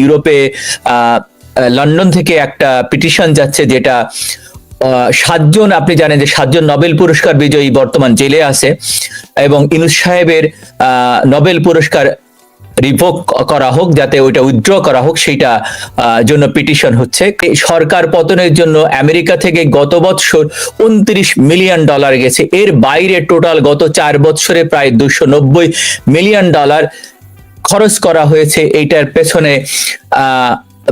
ইউরোপে লন্ডন থেকে একটা পিটিশন যাচ্ছে যেটা সাতজন, আপনি জানেন যে সাতজন নোবেল পুরস্কার বিজয়ী বর্তমান জেলে আছে এবং ইনুস সাহেবের নোবেল পুরস্কার রিভোক করা হোক, যাতে ওইটা উইথড্র করা হোক, সেইটা জন্য পিটিশন হচ্ছে। সরকার পতনের জন্য আমেরিকা থেকে গত বছর উনত্রিশ মিলিয়ন ডলার গেছে। এর বাইরে টোটাল গত চার বছরে প্রায় দুশো মিলিয়ন ডলার খরচ করা হয়েছে এইটার পেছনে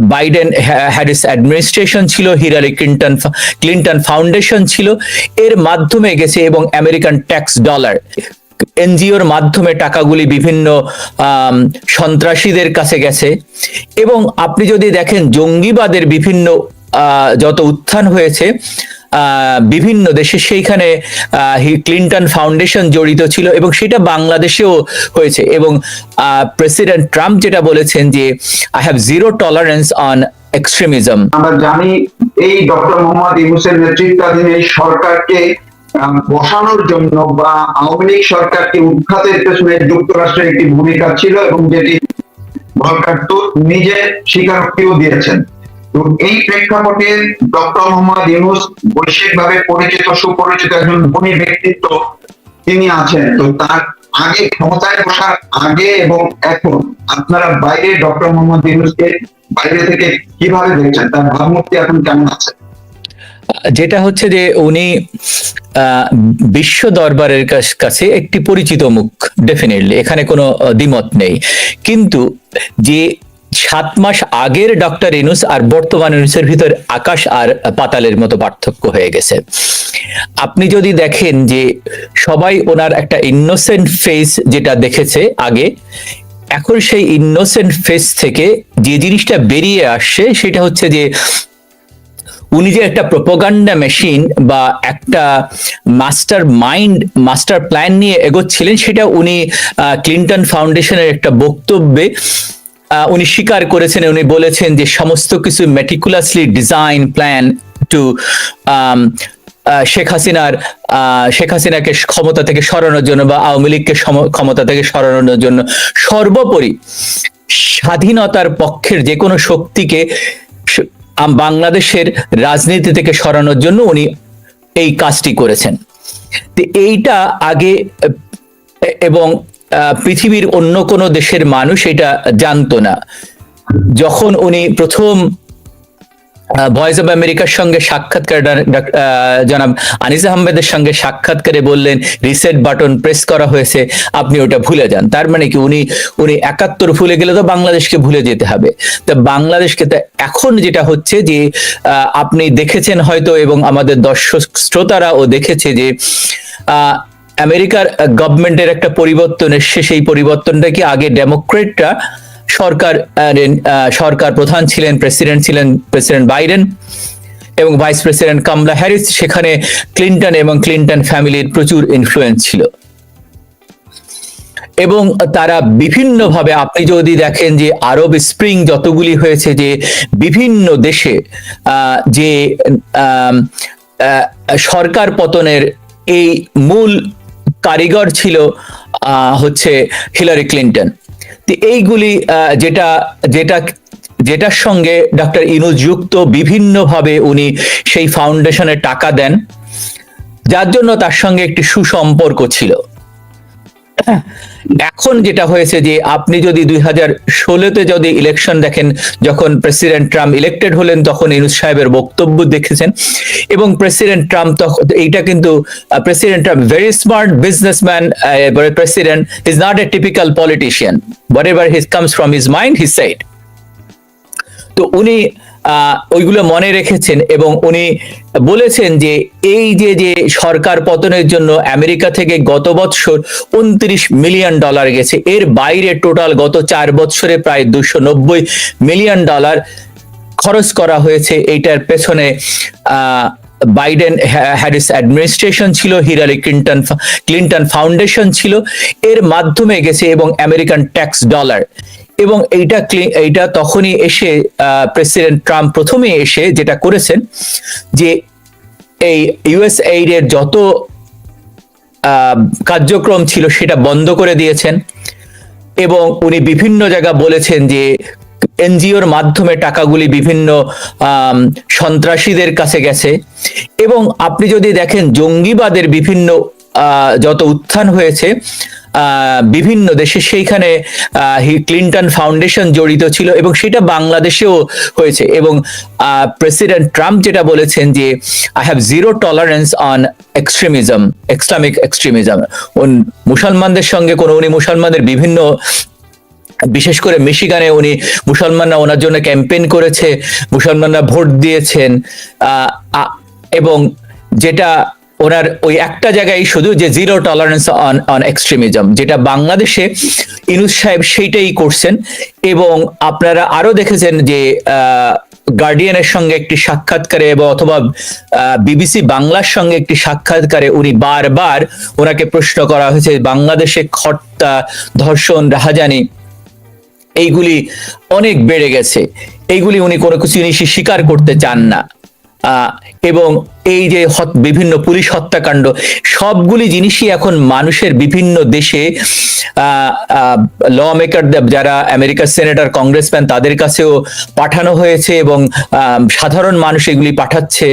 বাইডেন হ্যা- হ্যারিস অ্যাডমিনিস্ট্রেশন ছিল হিলারি ক্লিন্টন ক্লিন্টন ফাউন্ডেশন ছিল, এর মাধ্যমে গেছে এবং আমেরিকান ট্যাক্স ডলার এনজিওর মাধ্যমে টাকাগুলি বিভিন্ন সন্ত্রাসীদের কাছে গেছে। এবং আপনি যদি দেখেন, জঙ্গিবাদের বিভিন্ন যত উত্থান হয়েছে বিভিন্ন দেশে সেইখানে ক্লিন্টন ফাউন্ডেশন জড়িত ছিল এবং সেটা বাংলাদেশেও হয়েছে এবং প্রেসিডেন্ট ট্রাম্প যেটা বলেছেন যে I have zero tolerance on extremism আমরা জানি এই ডক্টর মোহাম্মদ ইউনুসের নেতৃত্বাধীন এই সরকারকে বসানোর জন্য বা আওয়ামী লীগ সরকারকে উৎখাতের পেছনে যুক্তরাষ্ট্রের একটি ভূমিকা ছিল এবং যেটি ভলকার নিজে স্বীকারোক্তিও দিয়েছেন। তো এই প্রেক্ষাপটে ডক্টর মোহাম্মদ ইউনুস বৈশ্বিকভাবে পরিচিত, সুপরিচিত একজন ব্যক্তিত্ব তিনি আছেন। তো তার আগে ক্ষমতায় বসার আগে এবং এখন আপনারা বাইরে ডক্টর মোহাম্মদ ইউনুসকে বাইরে থেকে কীভাবে দেখছেন? তার ভাবমূর্তি এখন কেমন আছে? যেটা হচ্ছে যে উনি বিশ্ব দরবারের কাছে একটি পরিচিত মুখ ডেফিনেটলি এখানে কোনো দ্বিমত নেই। কিন্তু যে সাত মাস আগের ডক্টর ইনুস আর বর্তমান ইনুসের ভিতর আকাশ আর পাতালের মতো পার্থক্য হয়ে গেছে। আপনি যদি দেখেন যে সবাই ওনার একটা ইনোসেন্ট ফেস যেটা দেখেছে আগে, এখন সেই ইনোসেন্ট ফেস থেকে যে জিনিসটা বেরিয়ে আসছে সেটা হচ্ছে যে উনি যে একটা প্রোপাগান্ডা মেশিন বা একটা মাস্টার মাইন্ড মাস্টার প্ল্যান নিয়ে এগোচ্ছিলেন, সেটা উনি ক্লিন্টন ফাউন্ডেশনের একটা বক্তব্যে উনি স্বীকার করেছেন, উনি বলেছেন যে সমস্ত কিছু meticulously design plan to Sheikh হাসিনার শেখ হাসিনাকে ক্ষমতা থেকে সরানোর জন্য বা আওয়ামী লীগকে ক্ষমতা থেকে সরানোর জন্য সর্বোপরি স্বাধীনতার পক্ষের যে কোনো শক্তিকে বাংলাদেশের রাজনীতি থেকে সরানোর জন্য উনি এই কাজটি করেছেন। এইটা আগে এবং পৃথিবীর অন্য কোনো দেশের মানুষ এটা জানতো না। যখন উনি প্রথম ভয়েস অফ আমেরিকার সঙ্গে সাক্ষাৎকার জনাব আনিস আহমেদের সঙ্গে সাক্ষাৎকারে বললেন রিসেট বাটন প্রেস করা হয়েছে আপনি ওটা ভুলে যান। তার মানে কি উনি উনি একাত্তর ভুলে গেলে তো বাংলাদেশকে ভুলে যেতে হবে। তা বাংলাদেশকে তা এখন যেটা হচ্ছে যে আপনি দেখেছেন হয়তো এবং আমাদের দর্শক শ্রোতারাও দেখেছে যে আহ, আমেরিকার গভর্নমেন্টের একটা পরিবর্তন এসছে। সেই পরিবর্তনটা কি আগে ডেমোক্রেটরা সরকার সরকার প্রধান ছিলেন প্রেসিডেন্ট ছিলেন প্রেসিডেন্ট বাইডেন এবং ভাইস প্রেসিডেন্ট কামলা হ্যারিস সেখানে ক্লিন্টন এবং ক্লিন্টন ফ্যামিলির প্রচুর ইনফ্লুয়েন্স ছিল। এবং তারা বিভিন্নভাবে, আপনি যদি দেখেন যে আরব স্প্রিং যতগুলি হয়েছে যে বিভিন্ন দেশে যে সরকার পতনের এই মূল কারিগর ছিল হচ্ছে হিলারি ক্লিন্টন। তো এইগুলি যেটা যেটা, যেটার সঙ্গে ডক্টর ইনুযুক্ত বিভিন্নভাবে উনি সেই ফাউন্ডেশনে টাকা দেন, যার জন্য তার সঙ্গে একটি সুসম্পর্ক ছিল। এখন যেটা হয়েছে যে আপনি যদি দুই হাজার ষোলোতে যদি ইলেকশন দেখেন, যখন প্রেসিডেন্ট ট্রাম্প ইলেক্টেড হলেন, তখন ইনুস সাহেবের বক্তব্য দেখেছেন। এবং প্রেসিডেন্ট ট্রাম্প তখন এইটা কিন্তু president Trump very smart businessman president is not a typical politician whatever his comes from his mind he side তো উনি ওইগুলো মনে রেখেছেন এবং উনি বলেছেন যে এই যে যে সরকার পতনের জন্য আমেরিকা থেকে গত বছর উনত্রিশ মিলিয়ন ডলার গেছে, এর বাইরে টোটাল গত চার বছরে প্রায় দুশো নব্বই মিলিয়ন ডলার খরচ করা হয়েছে, এইটার পেছনে বাইডেন হ্যা- হ্যারিস অ্যাডমিনিস্ট্রেশন ছিল, হিলারি ক্লিন্টন ক্লিন্টন ফাউন্ডেশন ছিল, এর মাধ্যমে গেছে এবং আমেরিকান ট্যাক্স ডলার। এবং এইটা এইটা তখনই এসে প্রেসিডেন্ট ট্রাম্প প্রথমে এসে যেটা করেছেন যে এই ইউএস এইডের যত কার্যক্রম ছিল সেটা বন্ধ করে দিয়েছেন এবং উনি বিভিন্ন জায়গা বলেছেন যে এনজিওর মাধ্যমে টাকাগুলি বিভিন্ন সন্ত্রাসীদের কাছে গেছে এবং আপনি যদি দেখেন জঙ্গিবাদের বিভিন্ন যত উত্থান হয়েছে বিভিন্ন দেশে সেইখানে ক্লিন্টন ফাউন্ডেশন জড়িত ছিল এবং সেটা বাংলাদেশেও হয়েছে এবং প্রেসিডেন্ট ট্রাম্প যেটা বলেছেন যে I have zero tolerance on extremism Islamic extremism মুসলমানদের সঙ্গে কোনো, উনি মুসলমানদের বিভিন্ন, বিশেষ করে মিশিগানে উনি মুসলমানরা ওনার জন্য ক্যাম্পেইন করেছে, মুসলমানরা ভোট দিয়েছেন এবং যেটা ওনার ওই একটা জায়গায় শুধু যে zero tolerance on on extremism যেটা বাংলাদেশে ইনুস সাহেব সেইটাই করছেন। এবং আপনারা আরও দেখেছেন যে গার্ডিয়ানের সঙ্গে একটি সাক্ষাৎকারে এবং অথবা বিবিসি বাংলার সঙ্গে একটি সাক্ষাৎকারে উনি বারবার ওনাকে প্রশ্ন করা হয়েছে, বাংলাদেশে হত্যা ধর্ষণ, রাহাজানি, এইগুলি অনেক বেড়ে গেছে। এইগুলি উনি কোনো কিছু জিনিস স্বীকার করতে চান না। এবং এই যে বিভিন্ন পুলিশ হত্যাকাণ্ড, সবগুলি জিনিসই এখন মানুষের বিভিন্ন দেশে ল মেকার যারা আমেরিকার সেনেটর কংগ্রেসম্যান তাদের কাছেও পাঠানো হয়েছে এবং সাধারণ মানুষ এগুলি পাঠাচ্ছে।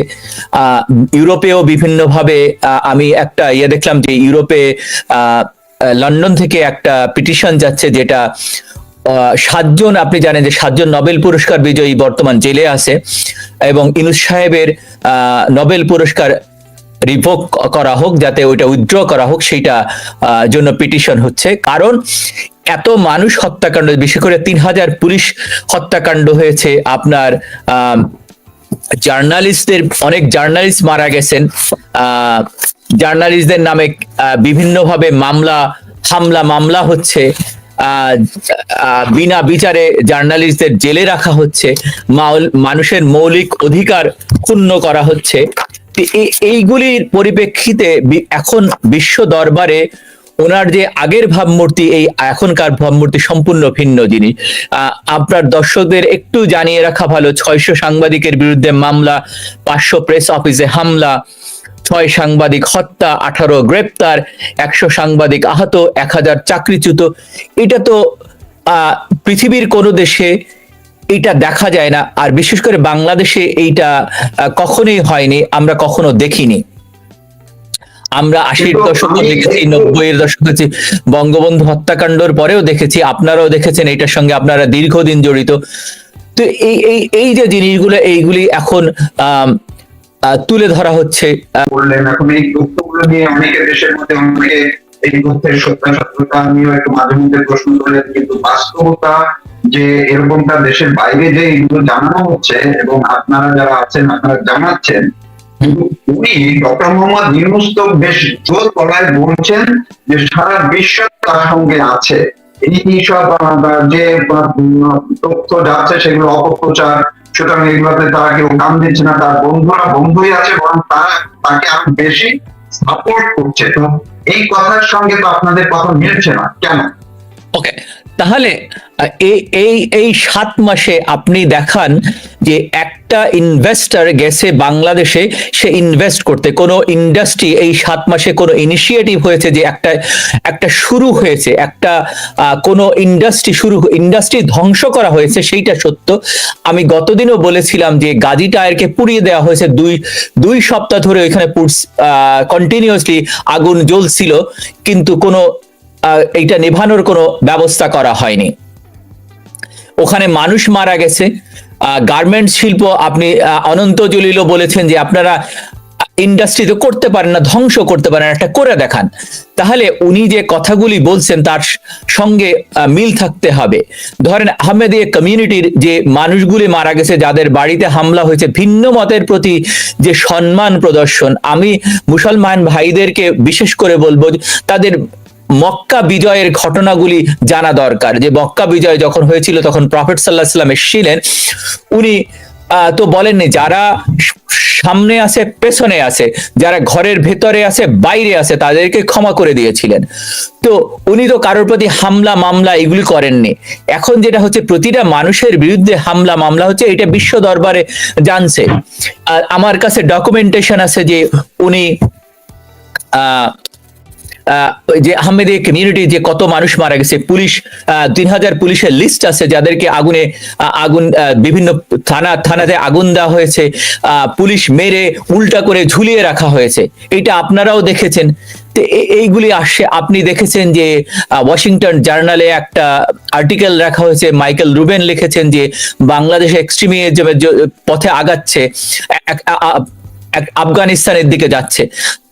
ইউরোপেও বিভিন্নভাবে আমি একটা ইয়ে দেখলাম যে ইউরোপে লন্ডন থেকে একটা পিটিশন যাচ্ছে যেটা সাতজন, আপনি জানেন যে সাতজন নোবেল পুরস্কার বিজয়ী বর্তমান জেলে আছে। এবং ইনুস সাহেবের নোবেল পুরস্কার রিভোক করা হোক, যাতে ওইটা উইথড্র করা হোক, সেইটা জন্য পিটিশন হচ্ছে। কারণ এত মানুষ হত্যাকাণ্ড, বিশেষ করে তিন হাজার পুলিশ হত্যাকাণ্ড হয়েছে। আপনার জার্নালিস্টদের, অনেক জার্নালিস্ট মারা গেছেন। জার্নালিস্টদের নামে বিভিন্নভাবে মামলা, হামলা, মামলা হচ্ছে। বিনা বিচারে জার্নালিস্টদের জেলে রাখা হচ্ছে মানুষের মৌলিক অধিকার ক্ষুণ্ণ করা হচ্ছে। এইগুলির পরিপ্রেক্ষিতে এখন বিশ্ব দরবারে ওনার যে আগের ভাবমূর্তি, এই এখনকার ভাবমূর্তি সম্পূর্ণ ভিন্ন জিনিস। আপনার দর্শকদের একটু জানিয়ে রাখা ভালো, ছয়শো সাংবাদিকের বিরুদ্ধে মামলা, পাঁচশো প্রেস অফিসে হামলা ছয় সাংবাদিক হত্যা আঠারো গ্রেপ্তার একশো সাংবাদিক আহত এক হাজার চাকরিচ্যুত। এটা তো আহ, পৃথিবীর কোনো দেশে এটা দেখা যায় না। আর বিশেষ করে বাংলাদেশে এইটা কখনোই হয়নি আমরা কখনো দেখিনি। আমরা আশির দশকে দেখেছি নব্বই এর দশক বঙ্গবন্ধু হত্যাকাণ্ডর পরেও দেখেছি আপনারাও দেখেছেন এটার সঙ্গে আপনারা দীর্ঘদিন জড়িত। তো এই এই এই যে জিনিসগুলো এইগুলি এখন আহ, তুলে ধরা হচ্ছে। বললেন, এখন এই তথ্যগুলো নিয়ে অনেকে দেশের মধ্যে অনেকে এই তথ্যের সত্যাসত্যতা নিয়েও একটু মাঝে মধ্যে প্রশ্ন তোলেন, কিন্তু বাস্তবতা যে এরকমটা দেশের বাইরে যে এগুলো জানানো হচ্ছে এবং আপনারা যারা আছেন, আপনারা জানাচ্ছেন উনি ডক্টর মোহাম্মদ ইউনুস তো বেশ জোর গলায় বলছেন যে সারা বিশ্ব তার সঙ্গে আছে। এই সব যে তথ্য যাচ্ছে সেগুলো অপপ্রচার সুতরাং এইভাবে তারা কেউ নাম দিচ্ছে না, তার বন্ধুরা বন্ধুই আছে, বরং তারা তাকে আরও বেশি সাপোর্ট করছে। তো এই কথার সঙ্গে তো আপনাদের কথা মিলছে না। কেন? ওকে তাহলে এই এই সাত মাসে আপনি দেখান যে একটা ইনভেস্টর গেছে বাংলাদেশে, সে ইনভেস্ট করতে। কোনো ইন্ডাস্ট্রি এই সাত মাসে কোনো ইনিশিয়েটিভ হয়েছে যে একটা একটা শুরু হয়েছে, একটা কোনো ইন্ডাস্ট্রি শুরু ইন্ডাস্ট্রি ধ্বংস করা হয়েছে, সেইটা সত্য। আমি গতদিনও বলেছিলাম যে গাজী টায়ারকে পুড়িয়ে দেওয়া হয়েছে দুই দুই সপ্তাহ ধরে ওইখানে কন্টিনিউয়াসলি আগুন জ্বলছিল। কিন্তু কোনো এইটা নেভানোর কোনো ব্যবস্থা করা হয়নি। ওখানে মানুষ মারা গেছে। গার্মেন্ট শিল্প আপনি অনন্ত জলিলও বলেছেন যে আপনারা ইন্ডাস্ট্রিতে করতে পারেন না, ধ্বংস করতে পারেন একটা করে দেখান। তাহলে উনি যে কথাগুলি বলছেন, তার সঙ্গে মিল থাকতে হবে। ধরেন আহমেদিয়া কমিউনিটির যে মানুষগুলি মারা গেছে, যাদের বাড়িতে হামলা হয়েছে, ভিন্ন মতের প্রতি যে সম্মান প্রদর্শন, আমি মুসলমান ভাইদেরকে বিশেষ করে বলব তাদের মক্কা বিজয়ের ঘটনাগুলি জানা দরকার। যে মক্কা বিজয় যখন হয়েছিল, তখন প্রফেট সাল্লাহ সাল্লাম এসেছিলেন। উনি তো বলেননি, যারা সামনে আছে, পেছনে আছে, যারা ঘরের ভেতরে আছে, বাইরে আছে, তাদেরকে ক্ষমা করে দিয়েছিলেন। তো উনি তো কারোর প্রতি হামলা, মামলা এগুলি করেননি। এখন যেটা হচ্ছে, প্রতিটা মানুষের বিরুদ্ধে হামলা, মামলা হচ্ছে, এটা বিশ্ব দরবারে জানছে। আর আমার কাছে ডকুমেন্টেশন আছে যে উনি যে আহমেদি কমিউনিটি যে কত মানুষ মারা গেছে, পুলিশ তিন হাজার পুলিশের লিস্ট আছে যাদেরকে আগুনে আগুন বিভিন্ন থানা, থানাতে আগুন দেওয়া হয়েছে পুলিশ মেরে উল্টা করে ঝুলিয়ে রাখা হয়েছে। এটা আপনারাও দেখেছেন। এইগুলি আসছে আপনি দেখেছেন যে ওয়াশিংটন জার্নালে একটা আর্টিকেল রাখা হয়েছে মাইকেল রুবেন লিখেছেন যে, বাংলাদেশ এক্সট্রিমিজমের পথে আগাচ্ছে আফগানিস্তানের দিকে যাচ্ছে।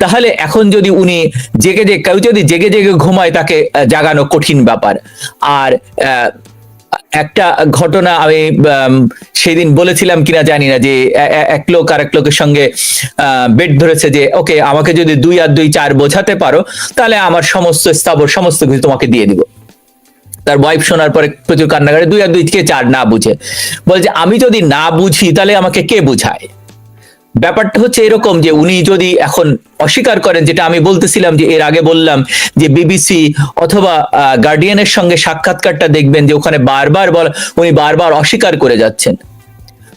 তাহলে এখন যদি উনি জেগে জেগে, কেউ যদি জেগে জেগে ঘুমায় তাকে জাগানো কঠিন ব্যাপার। আর একটা ঘটনা আমি সেদিন বলেছিলাম কিনা জানি না যে এক লোক আর এক লোকের সঙ্গে বেড ধরেছে যে, ওকে, আমাকে যদি দুই আর দুই চার বোঝাতে পারো, তাহলে আমার সমস্ত স্থাবর, সমস্ত কিছু তোমাকে দিয়ে দিব। তার ওয়াইফ শোনার পরে প্রচুর কান্নাকাটি, দুই আর দুই কে চার না বুঝে? বলছে, আমি যদি না বুঝি, তাহলে আমাকে কে বুঝায়? ব্যাপারটা হচ্ছে এরকম যে উনি যদি এখন অস্বীকার করেন, যেটা আমি বলতেছিলাম যে এর আগে বললাম যে বিবিসি অথবা গার্ডিয়ানের সঙ্গে সাক্ষাৎকারটা দেখবেন যে ওখানে বারবার বল উনি বারবার অস্বীকার করে যাচ্ছেন।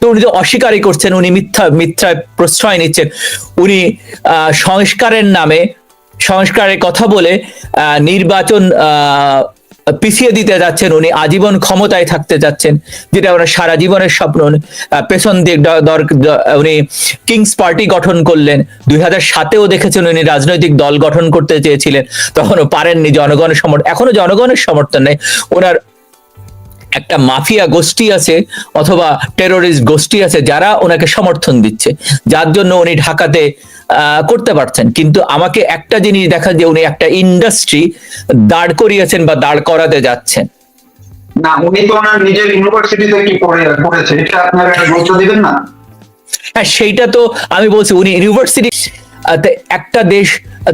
তো উনি তো অস্বীকারই করছেন, উনি মিথ্যা, মিথ্যায় প্রশ্রয় নিচ্ছেন। উনি সংস্কারের নামে, সংস্কারের কথা বলে নির্বাচন পিছিয়ে দিতে যাচ্ছেন, উনি আজীবন ক্ষমতায় থাকতে যাচ্ছেন, যেটা ওনার সারা জীবনের স্বপ্ন। পেছন দিয়ে উনি কিংস পার্টি গঠন করলেন, দুই হাজার সাতেও দেখেছেন উনি রাজনৈতিক দল গঠন করতে চেয়েছিলেন, তখনও পারেননি জনগণের সমর্থন এখনও জনগণের সমর্থন নেই। ওনার একটা মাফিয়া গোষ্ঠী আছে, অথবা টেরোরিস্ট গোষ্ঠী আছে, যারা ওনাকে সমর্থন দিচ্ছে। যার জন্য উনি ঢাকাতে করতে পারছেন। কিন্তু আমাকে একটা জিনিস দেখা যে উনি একটা ইন্ডাস্ট্রি দাঁড় করিয়েছেন বা দাঁড় করাতে যাচ্ছেন। না উনি তো ওনার নিজের ইউনিভার্সিটিতে কি পড়েছে? এটা আপনারা গুরুত্ব দিবেন না? হ্যাঁ সেইটা তো আমি বলছি উনি ইউনিভার্সিটি একটা দেশ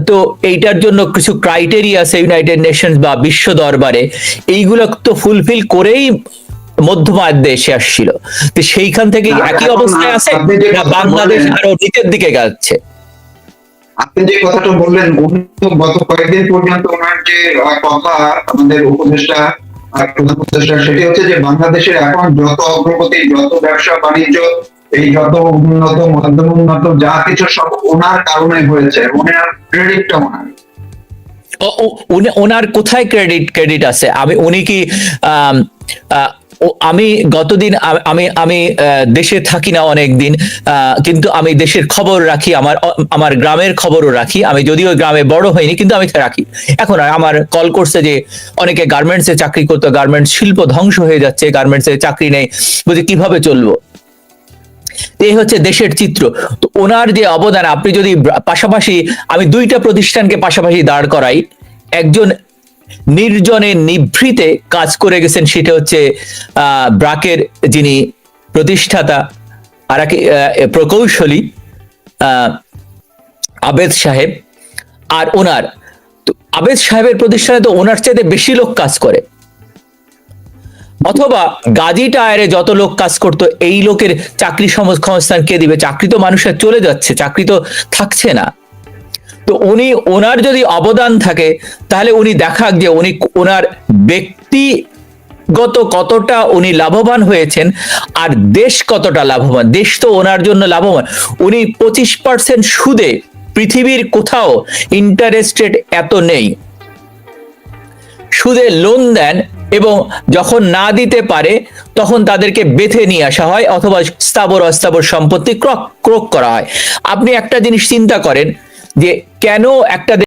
তো এইটার জন্য কিছু ক্রাইটেরিয়া আছে ইউনাইটেড নেশনস বা বিশ্ব দরবারে। এইগুলো তো ফুলফিল করেই মধ্যমায়ের দেশে আসছিল। তো সেইখান থেকে একই অবস্থায় আছে বাংলাদেশ আরও নিচের দিকে যাচ্ছে? আপনি যে কথাটা বললেন গত কয়েকদিন পর্যন্ত ওনার যে কথা, আমাদের উপদেষ্টা প্রধান উপদেষ্টা, সেটি হচ্ছে যে বাংলাদেশের এখন যত অগ্রগতি, যত ব্যবসা, বাণিজ্য, এই যত উন্নত, মধ্যম উন্নত, যা কিছু সব ওনার কারণে হয়েছে, ওনার ক্রেডিটটা ওনার। ওনার কোথায় ক্রেডিট ক্রেডিট আছে? আমি, উনি কি ও- আমি গতদিন আমি আমি দেশে থাকি না অনেক দিন কিন্তু আমি দেশের খবর রাখি, আমার আমার গ্রামের খবরও রাখি। আমি যদিও গ্রামে বড় হইনি, কিন্তু আমি রাখি। এখন আমার কল করছে যে, অনেকে গার্মেন্টসে চাকরি করতো গার্মেন্টস শিল্প ধ্বংস হয়ে যাচ্ছে গার্মেন্টসে চাকরি নেই, বলছে, কীভাবে চলবো? এই হচ্ছে দেশের চিত্র। তো ওনার যে অবদান, আপনি যদি পাশাপাশি আমি দুইটা প্রতিষ্ঠানকে পাশাপাশি দাঁড় করাই। একজন নির্জনে নিভৃতে কাজ করে গেছেন সেটা হচ্ছে ব্রাকের যিনি প্রতিষ্ঠাতা আর প্রকৌশলী আবেদ সাহেব আর ওনার। আবেদ সাহেবের প্রতিষ্ঠানে তো ওনার চাইতে বেশি লোক কাজ করে। অথবা গাজী টায়ারে যত লোক কাজ করতো, এই লোকের চাকরি সংস্থান কে দিবে? চাকরি তো মানুষের চলে যাচ্ছে, চাকরি তো থাকছে না। তো উনি ওনার যদি অবদান থাকে, তাহলে উনি দেখাক যে উনি ওনার ব্যক্তিগত কতটা উনি লাভবান হয়েছেন আর দেশ কতটা লাভবান। দেশ তো ওনার জন্য লাভবান। উনি পঁচিশ পার্সেন্ট সুদে পৃথিবীর কোথাও ইন্টারেস্ট রেট এত নেই। সুদে লোন দেন এবং যখন না দিতে পারে, তখন তাদেরকে বেঁধে নিয়ে আসা হয় অথবা স্থাবর অস্থাবর সম্পত্তি ক্রক ক্রোক করা হয়। আপনি একটা জিনিস চিন্তা করেন যে কেন একটা